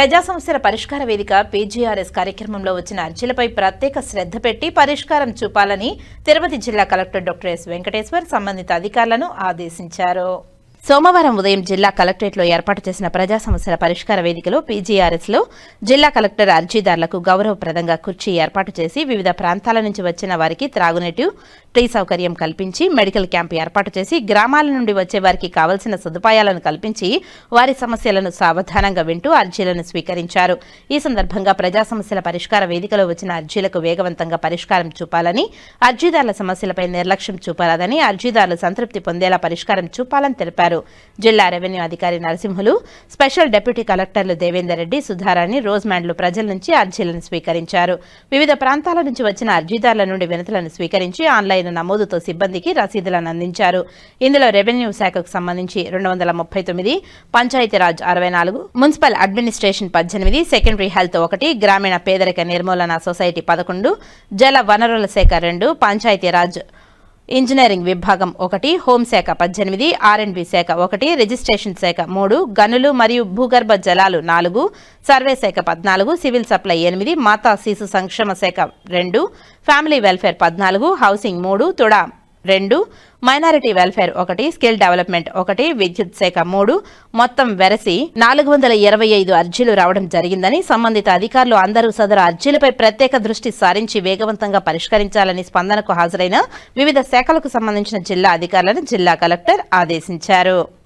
ప్రజా సమస్యల పరిష్కార వేదిక పీజీఆర్ఎస్ కార్యక్రమంలో వచ్చిన అర్జీలపై ప్రత్యేక శ్రద్ధ పెట్టి పరిష్కారం చూపాలని తిరుపతి జిల్లా కలెక్టర్ డాక్టర్ ఎస్ వెంకటేశ్వర్ సంబంధిత అధికారులను ఆదేశించారు. సోమవారం ఉదయం జిల్లా కలెక్టరేట్లో ఏర్పాటు చేసిన ప్రజా సమస్యల పరిష్కార వేదికలో పీజీఆర్ఎస్లో జిల్లా కలెక్టర్ అర్జీదారులకు గౌరవప్రదంగా కుర్చీ ఏర్పాటు చేసి వివిధ ప్రాంతాల నుంచి వచ్చిన వారికి త్రాగునీటి టీ సౌకర్యం కల్పించి మెడికల్ క్యాంప్ ఏర్పాటు చేసి గ్రామాల నుండి వచ్చే వారికి కావలసిన సదుపాయాలను కల్పించి వారి సమస్యలను సావధానంగా వింటూ అర్జీలను స్వీకరించారు. ఈ సందర్భంగా ప్రజా సమస్యల పరిష్కార వేదికలో వచ్చిన అర్జీలకు వేగవంతంగా పరిష్కారం చూపాలని అర్జీదారుల సమస్యలపై నిర్లక్ష్యం చూపరాదని అర్జీదారులు సంతృప్తి పొందేలా పరిష్కారం చూపాలని తెలిపారు. జిల్లా రెవెన్యూ అధికారి నరసింహులు స్పెషల్ డిప్యూటీ కలెక్టర్లు దేవేందర్ రెడ్డి సుధారాణి రోజ్మాండ్లు ప్రజల నుంచి అర్జీలను స్వీకరించారు. వివిధ ప్రాంతాల నుంచి వచ్చిన అర్జీదారుల నుండి వినతులను స్వీకరించి ఆన్లైన్ నమోదుతో సిబ్బందికి రసీదులను అందించారు. ఇందులో రెవెన్యూ శాఖకు సంబంధించి రెండు వందల ముప్పై తొమ్మిది పంచాయతీరాజ్ అరవై నాలుగు మున్సిపల్ అడ్మినిస్ట్రేషన్ పద్దెనిమిది సెకండరీ హెల్త్ ఒకటి గ్రామీణ పేదరిక నిర్మూలన సొసైటీ పదకొండు జల వనరుల శాఖ రెండు పంచాయతీరాజ్ ఇంజనీరింగ్ విభాగం ఒకటి హోంశాఖ పద్దెనిమిది ఆర్ఎండ్బి శాఖ ఒకటి రిజిస్ట్రేషన్ శాఖ మూడు గనులు మరియు భూగర్భ జలాలు నాలుగు సర్వే శాఖ పద్నాలుగు సివిల్ సప్లై ఎనిమిది మాతా శిశు సంక్షేమ శాఖ రెండు ఫ్యామిలీ వెల్ఫేర్ పద్నాలుగు హౌసింగ్ మూడు తుడా రెండు మైనారిటీ వెల్ఫేర్ ఒకటి స్కిల్ డెవలప్మెంట్ ఒకటి విద్యుత్ శాఖ మూడు. మొత్తం వెరసి నాలుగు వందల ఇరవై ఐదు అర్జీలు రావడం జరిగిందని సంబంధిత అధికారులు అందరూ సదరు అర్జీలపై ప్రత్యేక దృష్టి సారించి వేగవంతంగా పరిష్కరించాలని స్పందనకు హాజరైన వివిధ శాఖలకు సంబంధించిన జిల్లా అధికారులను జిల్లా కలెక్టర్ ఆదేశించారు.